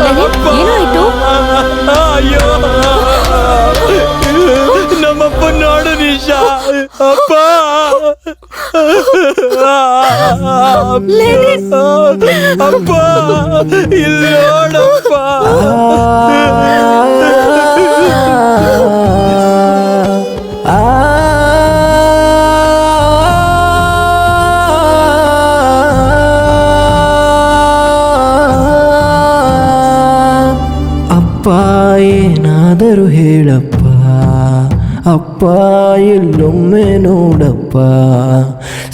ಲಲಿತ್, ಏನಾಯ್ತು ಅಯ್ಯೋ ನಮ್ಮಪ್ಪ ನೋಡು ನಿಶಾ ಅಪ್ಪ ಲಲಿತ್. ಅಪ್ಪ ಇಲ್ಲಿ ನೋಡಪ್ಪ ಏನಾದರೂ ಹೇಳಪ್ಪ ಅಪ್ಪ ಎಲ್ಲೊಮ್ಮೆ ನೋಡಪ್ಪ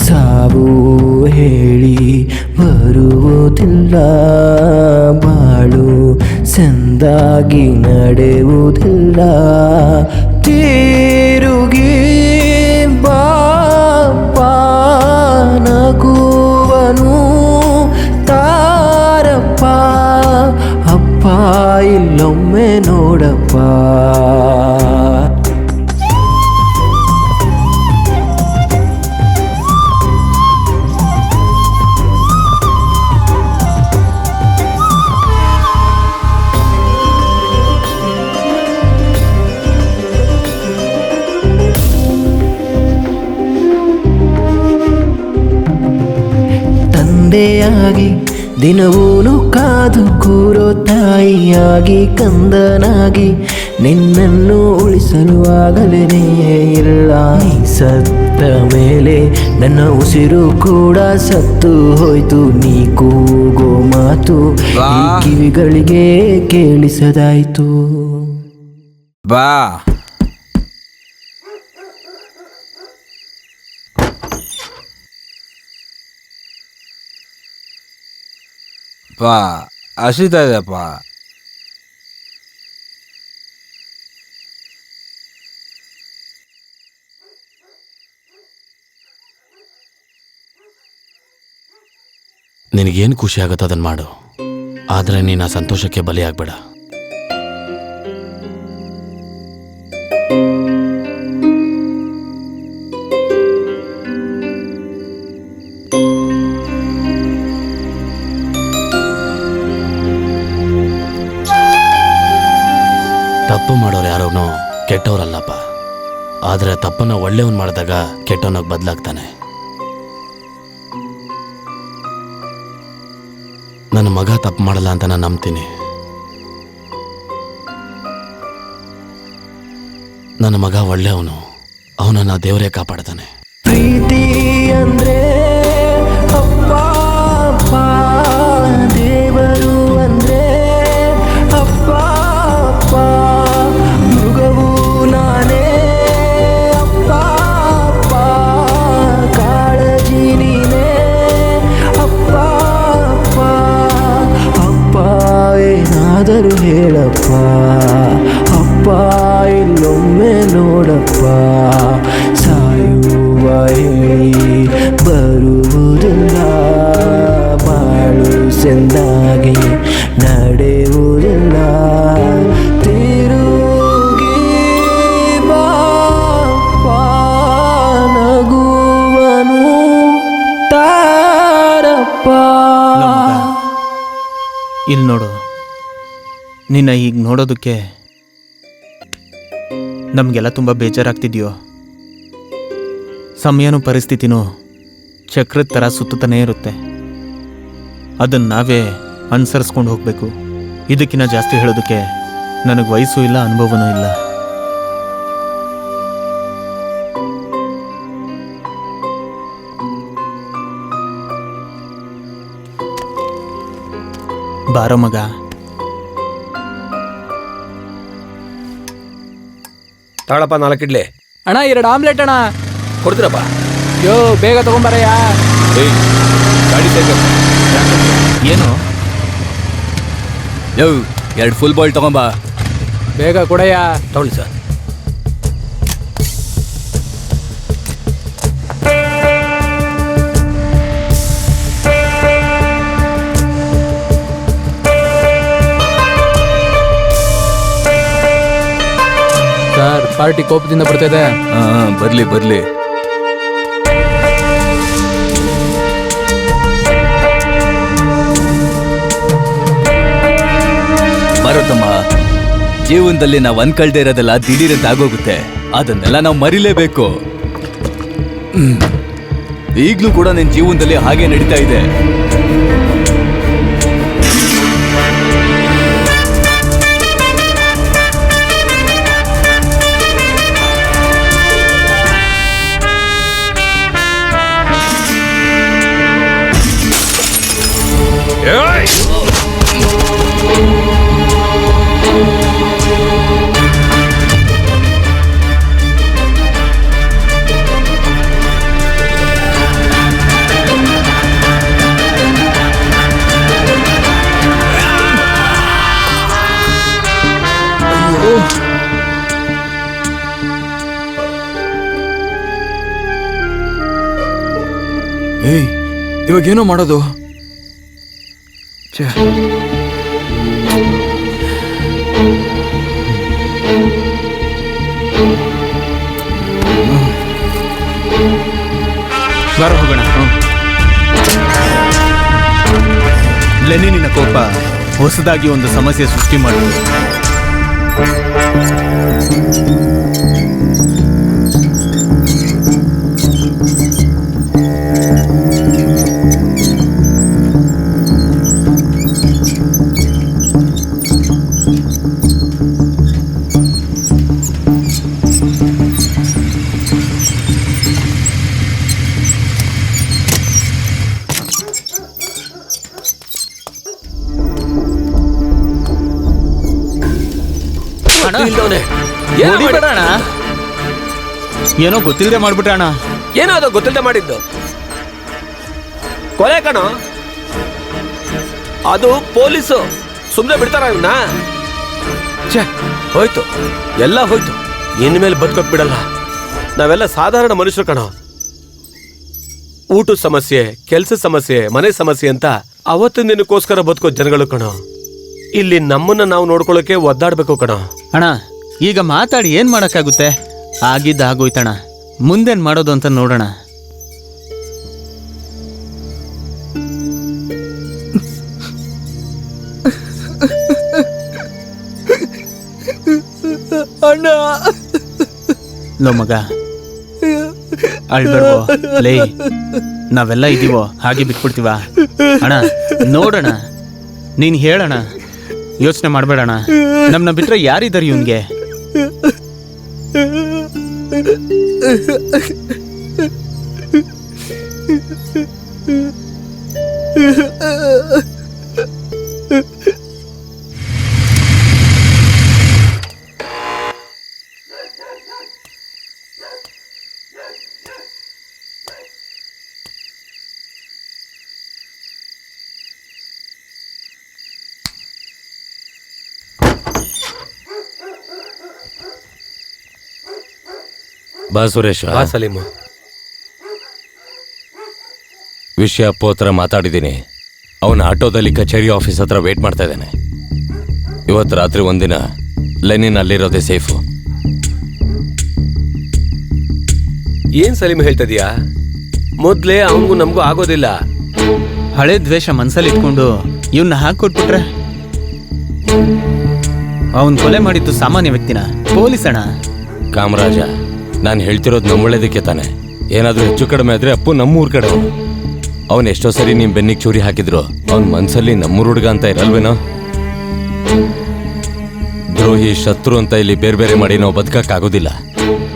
ಸಾವು ಹೇಳಿ ಬರುವುದಿಲ್ಲ ಬಾಳು ಸಂದಾಗಿ ನಡೆಯುವುದಿಲ್ಲ ತಿರುಗಿ ಬಾಪ ನಗುವನು ತಾರಪ್ಪ ಅಪ್ಪ ಇಲ್ಲೊಮ್ಮೆ ತಂದೆಯಾಗಿ ದಿನವೂನು ಕಾದು ಕೂರೋ ತಾಯಿಯಾಗಿ ಕಂದನಾಗಿ ನಿನ್ನನ್ನು ಉಳಿಸಲು ಆಗಲೇ ಇಲ್ಲ. ಸತ್ತ ಮೇಲೆ ನನ್ನ ಉಸಿರು ಕೂಡ ಸತ್ತು ಹೋಯ್ತು. ನೀ ಕೂಗೋ ಮಾತು ಕಿವಿಗಳಿಗೆ ಕೇಳಿಸದಾಯ್ತು. ಬಾ. ಬಾ ಹಸಿತಾ ಇದೆಯಪ್ಪ ನಿನಗೇನು ಖುಷಿ ಆಗುತ್ತೋ ಅದನ್ನು ಮಾಡು. ಆದರೆ ನೀನು ಆ ಸಂತೋಷಕ್ಕೆ ಬಲಿಯಾಗಬೇಡ. ಆದರೆ ತಪ್ಪನ್ನು ಒಳ್ಳೆಯವನು ಮಾಡಿದಾಗ ಕೆಟ್ಟವನಾಗಿ ಬದಲಾಗ್ತಾನೆ. ನನ್ನ ಮಗ ತಪ್ಪು ಮಾಡಲ್ಲ ಅಂತ ನಾನು ನಂಬ್ತೀನಿ. ನನ್ನ ಮಗ ಒಳ್ಳೆಯವನು. ಅವನನ್ನು ದೇವರೇ ಕಾಪಾಡ್ತಾನೆ. ಪ್ರೀತಿ ಅಂದ್ರೆ ನೋಡೋದಕ್ಕೆ ನಮಗೆಲ್ಲ ತುಂಬ ಬೇಜಾರಾಗ್ತಿದೆಯೋ? ಸಮಯನೂ ಪರಿಸ್ಥಿತಿನೂ ಚಕ್ರದ ಥರ ಸುತ್ತತಾನೇ ಇರುತ್ತೆ. ಅದನ್ನು ನಾವೇ ಅನುಸರಿಸ್ಕೊಂಡು ಹೋಗಬೇಕು. ಇದಕ್ಕಿಂತ ಜಾಸ್ತಿ ಹೇಳೋದಕ್ಕೆ ನನಗೆ ವಯಸ್ಸು ಇಲ್ಲ, ಅನುಭವನೂ ಇಲ್ಲ. ಬಾರೋ ಮಗ. ತಾಳಪ್ಪ ನಾಲ್ಕಿಡ್ಲಿ ಅಣ್ಣ ಎರಡು ಆಮ್ಲೆಟ್ ಅಣ್ಣ. ಕೊಡ್ತೀರಪ್ಪ? ಯೋ ಬೇಗ ತಗೊಂಬರಯ್ಯ. ಏಯ್ ಗಾಡಿ ಸೈಕಲ್ ಏನು? ಯೋ ಎರಡು ಫುಲ್ ಬಾಯ್ಲ್ ತಗೊಂಬ. ಬೇಗ ಕೊಡಯ್ಯ. ತಗೊಳ್ಳಿ ಸರ್. ಪಾರ್ಟಿ ಕೋಪದಿಂದ ಬರ್ತಾ ಇದೆ. ಬರ್ಲಿ ಬರ್ಲಿ. ಬಾರೋ ತಮ್ಮ ಜೀವನದಲ್ಲಿ ನಾವು ಅನ್ಕಳ್ದೇ ಇರೋದೆಲ್ಲ ದಿಢೀರಂತ ಆಗೋಗುತ್ತೆ. ಅದನ್ನೆಲ್ಲ ನಾವು ಮರಿಲೇಬೇಕು. ಈಗಲೂ ಈಗ್ಲೂ ಕೂಡ ನಿನ್ ಜೀವನದಲ್ಲಿ ಹಾಗೆ ನಡೀತಾ ಇದೆ. ಏಯ್ ಇವಾಗೇನೋ ಮಾಡೋದು? ಛೇ. ಬಾರ ಹೋಗೋಣ. ಲೆನಿನಿನ ಕೋಪ ಹೊಸದಾಗಿ ಒಂದು ಸಮಸ್ಯೆ ಸೃಷ್ಟಿ ಏನೋ ಗೊತ್ತಿಲ್ಲದೆ ಮಾಡ್ಬಿಟ್ರೆ ಅಣ್ಣ. ಏನೋ ಅದು ಗೊತ್ತಿಲ್ಲದೆ ಮಾಡಿದ್ದು? ಕೊಲೆ ಕಣೋ. ಅದು ಪೊಲೀಸು. ಸುಮ್ಮನೆ ಬಿಡ್ತಾರ ಇವನ್ನ ಛೇ ಹೋಯ್ತು. ಎಲ್ಲ ಹೋಯ್ತು. ಇನ್ಮೇಲೆ ಬದುಕಕ್ ಬಿಡಲ್ಲ ನಾವೆಲ್ಲ ಸಾಧಾರಣ ಮನುಷ್ಯರು ಕಣೋ. ಊಟದ ಸಮಸ್ಯೆ ಕೆಲಸದ ಸಮಸ್ಯೆ ಮನೆ ಸಮಸ್ಯೆ ಅಂತ ಅವತ್ತಿನ ದಿನಕ್ಕೋಸ್ಕರ ಬದುಕೋ ಜನಗಳು ಕಣೋ. ಇಲ್ಲಿ ನಮ್ಮನ್ನ ನಾವು ನೋಡ್ಕೊಳ್ಳೋಕೆ ಒದ್ದಾಡ್ಬೇಕು ಕಣೋ. ಅಣ್ಣ ಈಗ ಮಾತಾಡಿ ಏನ್ ಮಾಡಕ್ಕಾಗುತ್ತೆ? ಆಗಿದ್ದ ಆಗೋಯ್ತಣ ಮುಂದೇನ್ ಮಾಡೋದು ಅಂತ ನೋಡೋಣ. ಅಣ್ಣ. ಲೋ ಮಗ ಅಳ್ಬೇಡ ಲೇ ನಾವೆಲ್ಲ ಇದೀವೋ ಹಾಗೆ ಬಿಟ್ಬಿಡ್ತೀವ? ಅಣ್ಣ ನೋಡೋಣ. ನೀನ್ ಹೇಳಣ ಯೋಚನೆ ಮಾಡ್ಬೇಡಣ ನಮ್ನ ಬಿಟ್ರೆ ಯಾರಿದ್ದಾರೆ ಇವನ್ಗೆ? ಬಾ ಸುರೇಶ್. ಬಾ ಸಲೀಮು. ವಿಷಯ ಅಪ್ಪು ಹತ್ರ ಮಾತಾಡಿದ್ದೀನಿ. ಅವನ ಆಟೋದಲ್ಲಿ ಕಚೇರಿ ಆಫೀಸ್ ಹತ್ರ ವೇಟ್ ಮಾಡ್ತಾ ಇದ್ದಾನೆ. ಇವತ್ತು ರಾತ್ರಿ ಒಂದಿನ ಲೆನಿನ್ ಅಲ್ಲಿರೋದೇ ಸೇಫು ಏನ್ ಸಲೀಮ್ ಇದೀಯಾ? ಮೊದ್ಲೇ ಅವನಿಗೂ ನಮಗೂ ಆಗೋದಿಲ್ಲ. ಹಳೆ ದ್ವೇಷ ಮನ್ಸಲ್ಲಿ ಇಟ್ಕೊಂಡು ಇವನ್ನ ಹಾಕೊಟ್ಬಿಟ್ರೆ ಅವನ್ ಕೊಲೆ ಮಾಡಿದ್ದು ಸಾಮಾನ್ಯ ವ್ಯಕ್ತಿನ ಪೊಲೀಸ್ ಅಣ್ಣ. ಕಾಮರಾಜ, ನಾನು ಹೇಳ್ತಿರೋದು ನಮ್ಮ ಒಳ್ಳೇದಕ್ಕೆ ತಾನೆ. ಏನಾದರೂ ಹೆಚ್ಚು ಕಡಿಮೆ ಆದ್ರೆ ಅಪ್ಪು ನಮ್ಮೂರ್ ಕಡೆ ಅವನು ಎಷ್ಟೋ ಸರಿ ನಿಮ್ ಬೆನ್ನಿಗೆ ಚೂರಿ ಹಾಕಿದ್ರು. ಅವನ ಮನ್ಸಲ್ಲಿ ನಮ್ಮೂರ್ ಹುಡುಗ ಅಂತ ಇರಲ್ವೇನೋ? ದ್ರೋಹಿ, ಶತ್ರು ಅಂತ ಇಲ್ಲಿ ಬೇರೆ ಬೇರೆ ಮಾಡಿ ನಾವು ಬದುಕಕ್ಕಾಗೋದಿಲ್ಲ.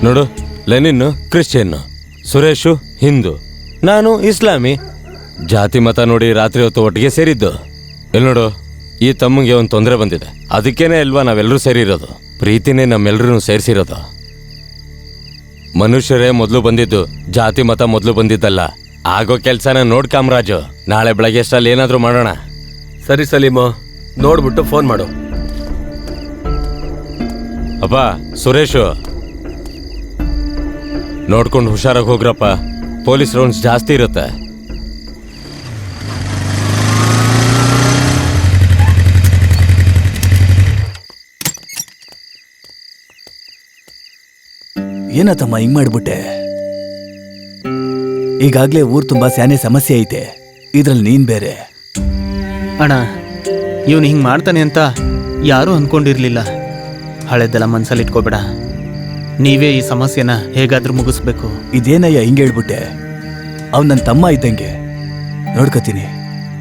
ನೋಡು, ಲೆನಿನ್, ಕ್ರಿಶ್ಚಿಯನ್, ಸುರೇಶು, ಹಿಂದೂ, ನಾನು ಇಸ್ಲಾಮಿ. ಜಾತಿ ಮತ ನೋಡಿ ರಾತ್ರಿ ಹೊತ್ತು ಒಟ್ಟಿಗೆ ಸೇರಿದ್ದು. ಎಲ್ಲಿ ನೋಡು? ಈ ತಮ್ಮಗೆ ಒಂದು ತೊಂದರೆ ಬಂದಿದೆ. ಅದಕ್ಕೇನೆ ಅಲ್ವಾ ನಾವೆಲ್ಲರೂ ಸೇರಿರೋದು? ಪ್ರೀತಿನೇ ನಮ್ಮೆಲ್ಲರೂ ಸೇರಿಸಿರೋದು. ಮನುಷ್ಯರೇ ಮೊದಲು ಬಂದಿದ್ದು ಜಾತಿ ಮತ ಮೊದಲು ಬಂದಿದ್ದಲ್ಲ. ಆಗೋ ಕೆಲಸನ ನೋಡ್ ಕಾಮರಾಜು. ನಾಳೆ ಬೆಳಗ್ಗೆ ಎಷ್ಟಲ್ಲಿ ಏನಾದರೂ ಮಾಡೋಣ. ಸರಿ ಸಲೀಮು ನೋಡ್ಬಿಟ್ಟು ಫೋನ್ ಮಾಡು. ಅಪ್ಪ ಸುರೇಶು. ನೋಡ್ಕೊಂಡು ಹುಷಾರಾಗಿ ಹೋಗ್ರಪ್ಪ. ಪೊಲೀಸ್ ರೌಂಡ್ಸ್ ಜಾಸ್ತಿ ಇರುತ್ತೆ. ಏನತ್ತಮ್ಮ ಹಿಂಗ್ ಮಾಡ್ಬಿಟ್ಟೆ? ಈಗಾಗ್ಲೇ ಊರ್ ತುಂಬಾ ಸ್ಯಾನೆ ಸಮಸ್ಯೆ ಐತೆ. ಇದ್ರಲ್ಲಿ ನೀನ್ ಬೇರೆ. ಅಣ್ಣ ಇವನು ಹಿಂಗ್ ಮಾಡ್ತಾನೆ ಅಂತ ಯಾರೂ ಅನ್ಕೊಂಡಿರ್ಲಿಲ್ಲ. ಹಳೆದೆಲ್ಲ ಮನ್ಸಲ್ಲಿ ಇಟ್ಕೋಬೇಡ. ನೀವೇ ಈ ಸಮಸ್ಯೆನ ಹೇಗಾದ್ರೂ ಮುಗಿಸ್ಬೇಕು. ಇದೇನಯ್ಯ ಹಿಂಗೆ ಹೇಳ್ಬಿಟ್ಟೆ? ಅವ್ನು ನನ್ನ ತಮ್ಮ ಇದ್ದಂಗೆ. ನೋಡ್ಕೋತೀನಿ.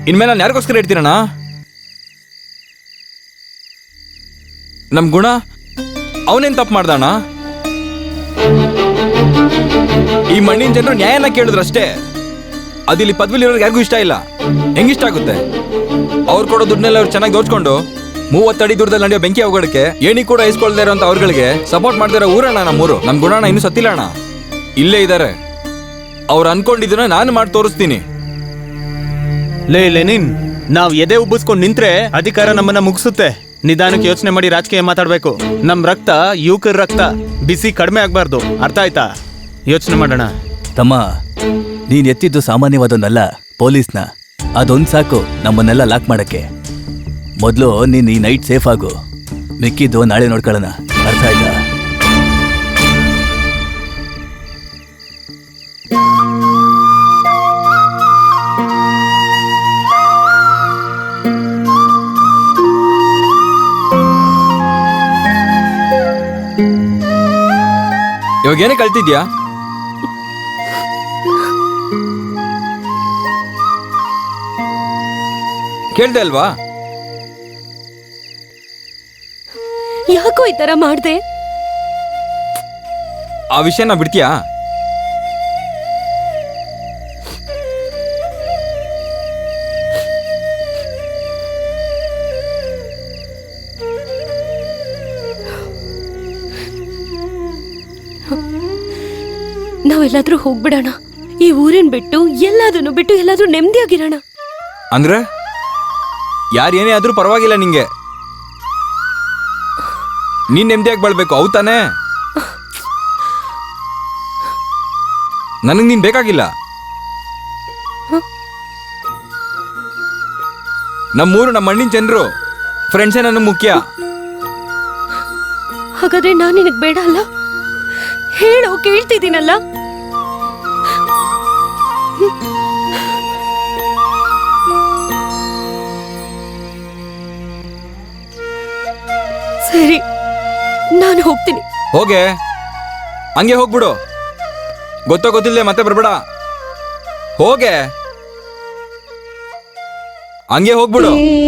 ಇನ್ಮೇಲೆ ನಾನು ಯಾರಿಗೋಸ್ಕರ ಇಡ್ತೀರಣ್ಣ ನಮ್ ಗುಣ ಅವನೇನ್ ತಪ್ಪು ಮಾಡ್ದಣ್ಣ? ಈ ಮಣ್ಣಿನ ಜನರು ನ್ಯಾಯನ ಕೇಳಿದ್ರು ಅಷ್ಟೇ. ಅದಿಲ್ಲಿ ಪದವಿಲಿರೋರಿಗೆ ಯಾರಿಗೂ ಇಷ್ಟ ಇಲ್ಲ. ಹೆಂಗಿಷ್ಟ ಆಗುತ್ತೆ? ಅವ್ರು ಕೊಡೋ ದುಡ್ಡನ್ನೆಲ್ಲ ಅವ್ರು ಚೆನ್ನಾಗಿ ದೋಚ್ಕೊಂಡು ಮೂವತ್ತಡಿ ದೂರದಲ್ಲಿ ನಡೆಯೋ ಬೆಂಕಿ ಅವಗಡಕ್ಕೆ ಏಣಿ ಕೂಡ ಇಸ್ಕೊಳ್ದೇ ಇರೋಂಥ ಅವ್ರಗಳಿಗೆ ಸಪೋರ್ಟ್ ಮಾಡ್ದಿರೋ ಊರಣ್ಣ ನಮ್ಮೂರು. ನಮ್ಮ ಗುಣಾಣ ಇನ್ನೂ ಸತ್ತಿಲ್ಲ ಅಣ್ಣ ಇಲ್ಲೇ ಇದ್ದಾರೆ ಅವ್ರು ಅನ್ಕೊಂಡಿದ್ದನ್ನ ನಾನು ಮಾಡಿ ತೋರಿಸ್ತೀನಿ. ಲೇ ಲೆನಿನ್, ನಾವು ಎದೆ ಉಬ್ಬಿಸ್ಕೊಂಡು ನಿಂತ್ರೆ ಅಧಿಕಾರ ನಮ್ಮನ್ನ ಮುಗಿಸುತ್ತೆ. ನಿಧಾನಕ್ಕೆ ಯೋಚನೆ ಮಾಡಿ ರಾಜಕೀಯ ಮಾತಾಡ್ಬೇಕು. ನಮ್ಮ ರಕ್ತ, ಯುವಕರ ರಕ್ತ ಬಿಸಿ ಕಡಿಮೆ ಆಗ್ಬಾರ್ದು. ಅರ್ಥ ಆಯ್ತಾ? ಯೋಚನೆ ಮಾಡೋಣ. ತಮ್ಮ ನೀನ್ ಎತ್ತಿದ್ದು ಸಾಮಾನ್ಯವಾದೊಂದಲ್ಲ ಪೊಲೀಸ್ನ. ಅದೊಂದ್ ಸಾಕು ನಮ್ಮನ್ನೆಲ್ಲ ಲಾಕ್ ಮಾಡಕ್ಕೆ. ಮೊದಲು ನೀನ್ ಈ ನೈಟ್ ಸೇಫ್ ಆಗು. ಮಿಕ್ಕಿದ್ದು ನಾಳೆ ನೋಡ್ಕೊಳ್ಳೋಣ. ಅರ್ಥ ಆಯ್ತಾ? ಇವಾಗ ಏನೇ ಕಳ್ತಿದ್ಯಾ ಕೇಳ್ದೆ ಅಲ್ವಾ? ಯಾಕೋ ಈ ತರ ಮಾಡ್ದೆ? ಆ ವಿಷಯನ ಬಿಡ್ತೀಯಾ? ನಾವೆಲ್ಲಾದ್ರೂ ಹೋಗ್ಬಿಡೋಣ. ಈ ಊರಿನ ಬಿಟ್ಟು ಎಲ್ಲಾದನ್ನು ಬಿಟ್ಟು ಎಲ್ಲಾದ್ರೂ ನೆಮ್ಮದಿಯಾಗಿರೋಣ ಅಂದ್ರೆ? ಯಾರು ಏನೇ ಆದ್ರೂ ಪರವಾಗಿಲ್ಲ ನಿಂಗೆ. ನೀನ್ ನೆಮ್ಮದಿಯಾಗಿ ಬಾಳ್ಬೇಕು, ಅವು ತಾನೇ? ನನಗೆ ನೀನ್ ಬೇಕಾಗಿಲ್ಲ. ನಮ್ಮೂರು ನಮ್ಮ ಮಣ್ಣಿನ ಜನರು ಫ್ರೆಂಡ್ಸೇ ನನಗೆ ಮುಖ್ಯ. ಹಾಗಾದ್ರೆ ನಾನ್ ನಿನಗ್ ಬೇಡ ಅಲ್ಲ? ಹೇಳೋ, ಕೇಳ್ತಿದ್ದೀನಲ್ಲ? ನಾನು ಹೋಗ್ತೀನಿ. ಹೋಗೆ. ಹಂಗೆ ಹೋಗ್ಬಿಡು. ಗೊತ್ತೋ ಗೊತ್ತಿಲ್ಲದೆ ಮತ್ತೆ ಬರ್ಬೇಡ. ಹೋಗೆ. ಹಂಗೆ ಹೋಗ್ಬಿಡು.